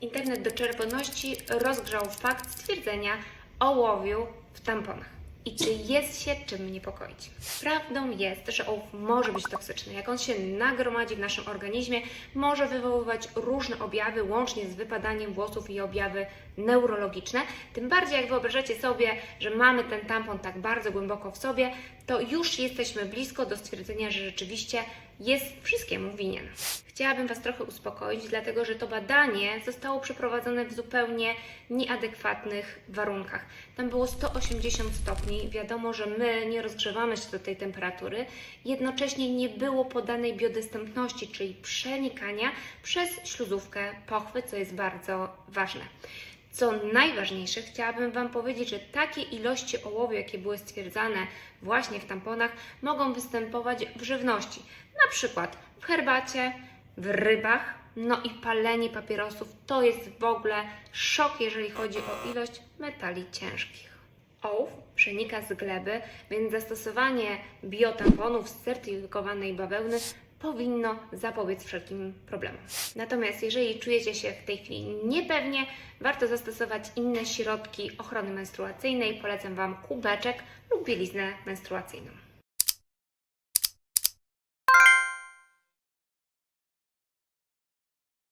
Internet do czerwoności rozgrzał fakt stwierdzenia ołowiu w tamponach. I czy jest się czym niepokoić? Prawdą jest, że ołów może być toksyczny. Jak on się nagromadzi w naszym organizmie, może wywoływać różne objawy, łącznie z wypadaniem włosów i objawy neurologiczne. Tym bardziej jak wyobrażacie sobie, że mamy ten tampon tak bardzo głęboko w sobie, to już jesteśmy blisko do stwierdzenia, że rzeczywiście jest wszystkiemu winien. Chciałabym Was trochę uspokoić, dlatego że to badanie zostało przeprowadzone w zupełnie nieadekwatnych warunkach. Tam było 180 stopni. Wiadomo, że my nie rozgrzewamy się do tej temperatury. Jednocześnie nie było podanej biodystępności, czyli przenikania przez śluzówkę pochwy, co jest bardzo ważne. Co najważniejsze, chciałabym Wam powiedzieć, że takie ilości ołowiu, jakie były stwierdzane właśnie w tamponach, mogą występować w żywności, na przykład w herbacie, w rybach, no i palenie papierosów. To jest w ogóle szok, jeżeli chodzi o ilość metali ciężkich. Ołów przenika z gleby, więc zastosowanie biotamponów z certyfikowanej bawełny powinno zapobiec wszelkim problemom. Natomiast jeżeli czujecie się w tej chwili niepewnie, warto zastosować inne środki ochrony menstruacyjnej. Polecam Wam kubeczek lub bieliznę menstruacyjną.